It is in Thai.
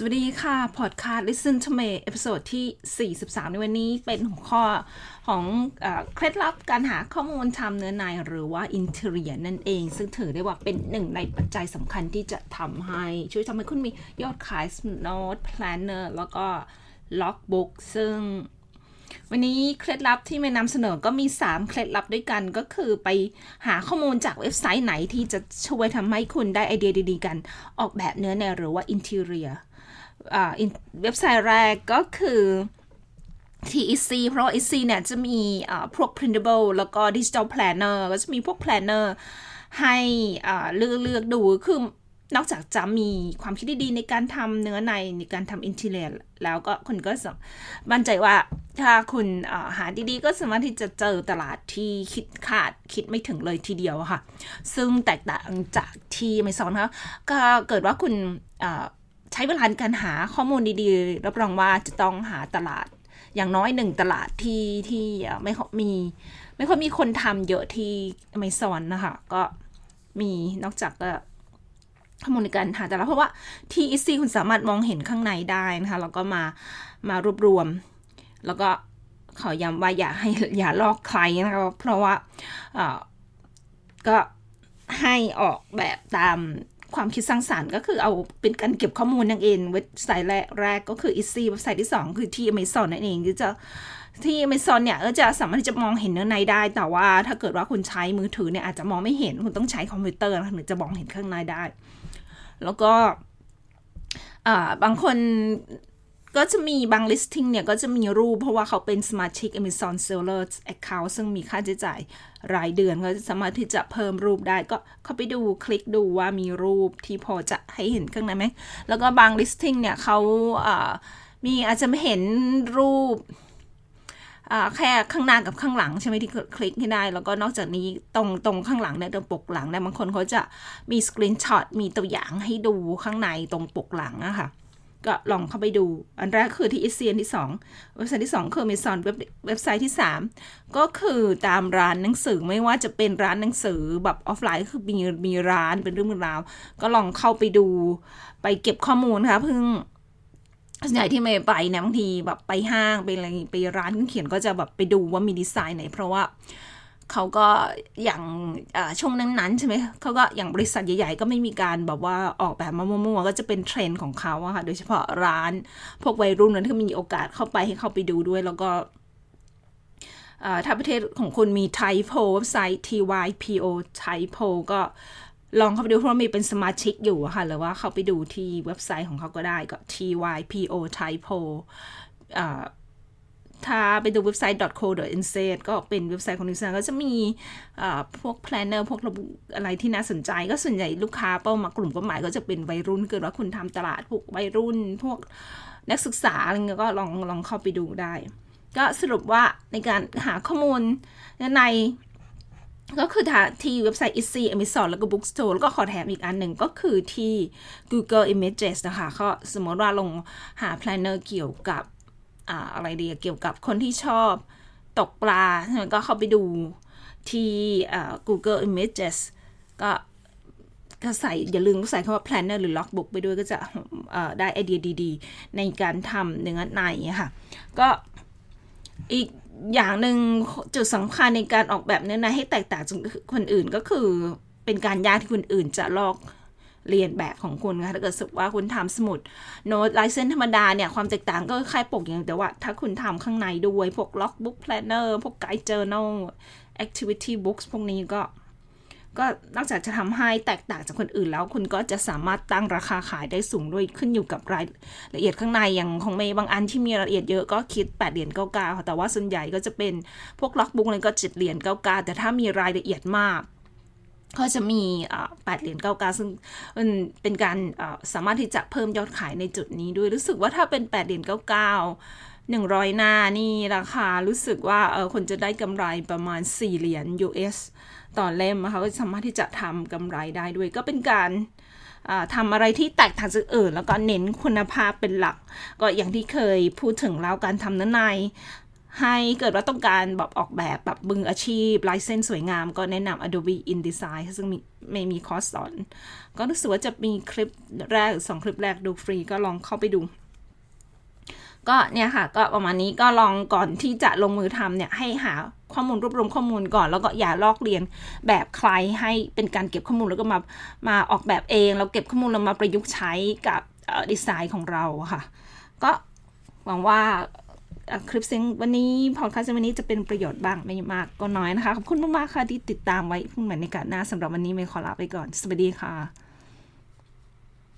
สวัสดีค่ะ พอดคาสต์ Listen to me เอพิโซดที่ 43 ในวันนี้เป็นหัวข้อของเคล็ดลับการหาข้อมูลทำเนื้อในหรือว่า interior นั่นเอง ซึ่งถือได้ว่าเป็นหนึ่งในปัจจัยสำคัญที่จะทำให้ ช่วยทำให้คุณมียอดขาย Note Planner แล้วก็ Logbook ซึ่งวันนี้เคล็ดลับที่ไม่นำเสนอก็มี 3 เคล็ดลับด้วยกันก็คือไปหาข้อมูลจากเว็บไซต์ไหนที่จะช่วยทำให้คุณได้ไอเดียดีๆกัน ออกแบบเนื้อแนวหรือว่า interior อ่า in- เว็บไซต์แรกก็คือ TEC เพราะว่า EC เนี่ยจะมีพวก printable แล้วก็ digital planner ก็จะมีพวก planner ให้เลือกเลือกดู คือนอกจากจะมีความคิดดีๆในการทำเนื้อในในการทำอินทีเรียแล้วก็คุณก็มั่นใจว่าถ้าคุณาหาดีๆ ก็สามารถที่จะเจอตลาดที่คิดคาดคิดไม่ถึงเลยทีเดียวค่ะ ซึ่งแตกต่างจากที่ไม่สอนค่ะก็เกิดว่าคุณ ใช้เวลาในการหาข้อมูลดีๆ รับรองว่าจะต้องหาตลาดอย่างน้อยหนึ่งตลาดที่ที่ไม่ค่อยมี ไม่ค่อยมีคนทำเยอะที่อเมซอนนะคะ ก็มีนอกจากก็ข้อมูลในการหาแต่ละเพราะว่าที่อีซีคุณสามารถมองเห็นข้างในได้นะคะ แล้วก็มามารวบรวม แล้วก็ขอย้ำว่าอย่าให้อย่าลอกใครนะคะเพราะว่าอ่าก็ให้ออกแบบตาม ความคิดสร้างสารรค์ก็คือเอาเป็นการเก็บข้อมูลนั่นเองเว็บไซต์แรกก็คือ e ีเว็บไซต์ที่ 2 คือที่ Amazon นั่นเองที่จะที่ Amazon เนี่ยจะสามารถที่จะมองเห็นเนื้อในได้ แต่ว่าถ้าเกิดว่าคุณใช้มือถือเนี่ยอาจจะมองไม่เห็นคุณต้องใช้คอมพิวเตอร์ถึงจะมองเห็นข้างในได้ แล้วก็บางคน ก็จะมีบาง listing เนี่ย ก็จะมีรูปเพราะว่าเขาเป็นสมาชิก Amazon Seller Account ซึ่งมีค่าใช้จ่ายรายเดือนก็สามารถที่จะเพิ่มรูปได้ก็เข้าไปดูคลิกดูว่ามีรูปที่พอจะให้เห็นข้างในไหม แล้วก็บาง listing เนี่ยเขาอ่ามีอาจจะไม่เห็นรูปอ่าแค่ข้างหน้ากับข้างหลังใช่ไหมที่คลิกให้ได้ แล้วก็นอกจากนี้ตรงตรงข้างหลังเนี่ยตรงปกหลังเนี่ยบางคนเขาจะมีสกรีนช็อตมีตัวอย่างให้ดูข้างในตรงปกหลังอะค่ะ ก็ลองเข้าไปดู อันแรกคือที่อีเซียนที่ 2 เว็บไซต์ที่ 2 คือ Amazon เว็บเว็บไซต์ที่ 3 ก็คือตามร้านหนังสือไม่ว่าจะเป็นร้านหนังสือแบบออฟไลน์คือมีมีร้านเป็นเรื่องเป็นราว ก็ลองเข้าไปดูไปเก็บข้อมูลค่ะเพิ่งส่วนใหญ่ที่ไม่ไปนี่ยบางทีแบบไปห้างไปอะไรไปร้านเขียนก็จะแบบไปดูว่ามีดีไซน์ไหนเพราะว่า เขาก็อย่างช่วงนั้นๆใช่ไหมเขาก็อย่างบริษัทใหญ่ๆ ก็ไม่มีการแบบว่าออกแบบมามั่วๆก็จะเป็นเทรนด์ของเขาอะค่ะ โดยเฉพาะร้านพวกวัยรุ่นนั้นที่มีโอกาสเข้าไปให้เข้าไปดูด้วย แล้วก็ถ้าประเทศของคุณมี Typo เว็บไซต์ typo Typo ก็ลองเข้าไปดูเพราะมีเป็นสมาชิกอยู่ค่ะ หรือว่าเข้าไปดูที่เว็บไซต์ของเขาก็ได้ก็ typo typo อ่า ถ้าไปดูเว็บไซต์ .co.nz ก็เป็นเว็บไซต์ของนิวซีแลนด์ก็จะมีพวก planner พวกระบุอะไรที่น่าสนใจ ก็ส่วนใหญ่ลูกค้าเป้ามากลุ่มเป้าหมายก็จะเป็นวัยรุ่น เกิดว่าคุณทำตลาดพวกวัยรุ่น พวกนักศึกษาอะไรเงี้ยก็ลองลองเข้าไปดูได้ ก็สรุปว่าในการหาข้อมูลในก็คือที่เว็บไซต์ i ซี่ Amazon แล้วก็ Bookstore แล้วก็ขอแถมอีกอันหนึ่งก็คือที่ Google Images นะคะก็สมมติว่าลงหา planner เกี่ยวกับ อ่าอะไรดีอะเกี่ยวกับคนที่ชอบตกปลาใช่ไหมก็เข้าไปดูที่อ่า Google Images ก็ก็ใส่อย่าลืมใส่คำว่า planner หรือ logbook ไปด้วยก็จะได้ไอเดียดีๆ ในการทำเนื้อในค่ะ ก็อีกอย่างหนึ่งจุดสำคัญในการออกแบบเนื้อในให้แตกต่างจากคนอื่นก็คือเป็นการยากที่คนอื่นจะลอก เรียนแบบของคุณค่ะถ้าเกิดสมมุว่าคุณทำสมุดโน้ตลายเส้นธรรมดาเนี่ย ความแตกต่างก็คล้ายปกอย่างเดียวแต่ว่า ถ้าคุณทำข้างในด้วย พวก logbook planner พวก guide journal activity books พวกนี้ก็ ก็นอกจากจะทำให้แตกต่างจากคนอื่นแล้ว คุณก็จะสามารถตั้งราคาขายได้สูงด้วยขึ้นอยู่กับรายละเอียดข้างในอย่างของเมย์บางอันที่มีรายละเอียดเยอะก็คิด8เหรียญ99ค่ะแต่ว่าส่วนใหญ่ก็จะเป็นพวกล็อกบุ๊กอะไรก็7เหรียญ99แต่ถ้ามีรายละเอียดมาก ก็จะมีอ่า8เหรียญ99ซึ่งมันเป็นการสามารถที่จะเพิ่มยอดขายในจุดนี้ด้วยรู้สึกว่าถ้าเป็น8เหรียญ99 100หนึ่งร้อยหน้านี่ราคารู้สึกว่าเออคนจะได้กำไรประมาณ 4 เหรียญ US ต่อเล่มนะคะก็สามารถที่จะทำกำไรได้ด้วยก็เป็นการทำอะไรที่แตกต่างจากอื่น แล้วก็เน้นคุณภาพเป็นหลัก ก็อย่างที่เคยพูดถึงแล้วการทำเนื้อใน ให้เกิดว่าต้องการแบบออกแบบแบบบึงอาชีพลายเส้นสวยงามก็แนะนำ Adobe InDesign ซึ่งมีไม่มีคอร์สสอน ก็รู้สึกว่าจะมีคลิปแรกหรือสองคลิปแรกดูฟรีก็ลองเข้าไปดู ก็เนี่ยค่ะ ก็ประมาณนี้ก็ลองก่อนที่จะลงมือทำเนี่ยให้หาข้อมูลรวบรวมข้อมูลก่อน แล้วก็อย่าลอกเรียนแบบใครให้เป็นการเก็บข้อมูลแล้วก็มามาออกแบบเองแล้วเก็บข้อมูลแล้วมาประยุกต์ใช้กับดีไซน์ของเราค่ะ ก็หวังว่า คลิปเสียงวันนี้พอดคาสต์วันนี้จะเป็นประโยชน์บ้างไม่มากก็น้อยนะคะ ขอบคุณมากๆค่ะที่ติดตามไว้พรุ่งนี้ในการหน้าสำหรับวันนี้เมย์ขอลาไปก่อน สวัสดีค่ะ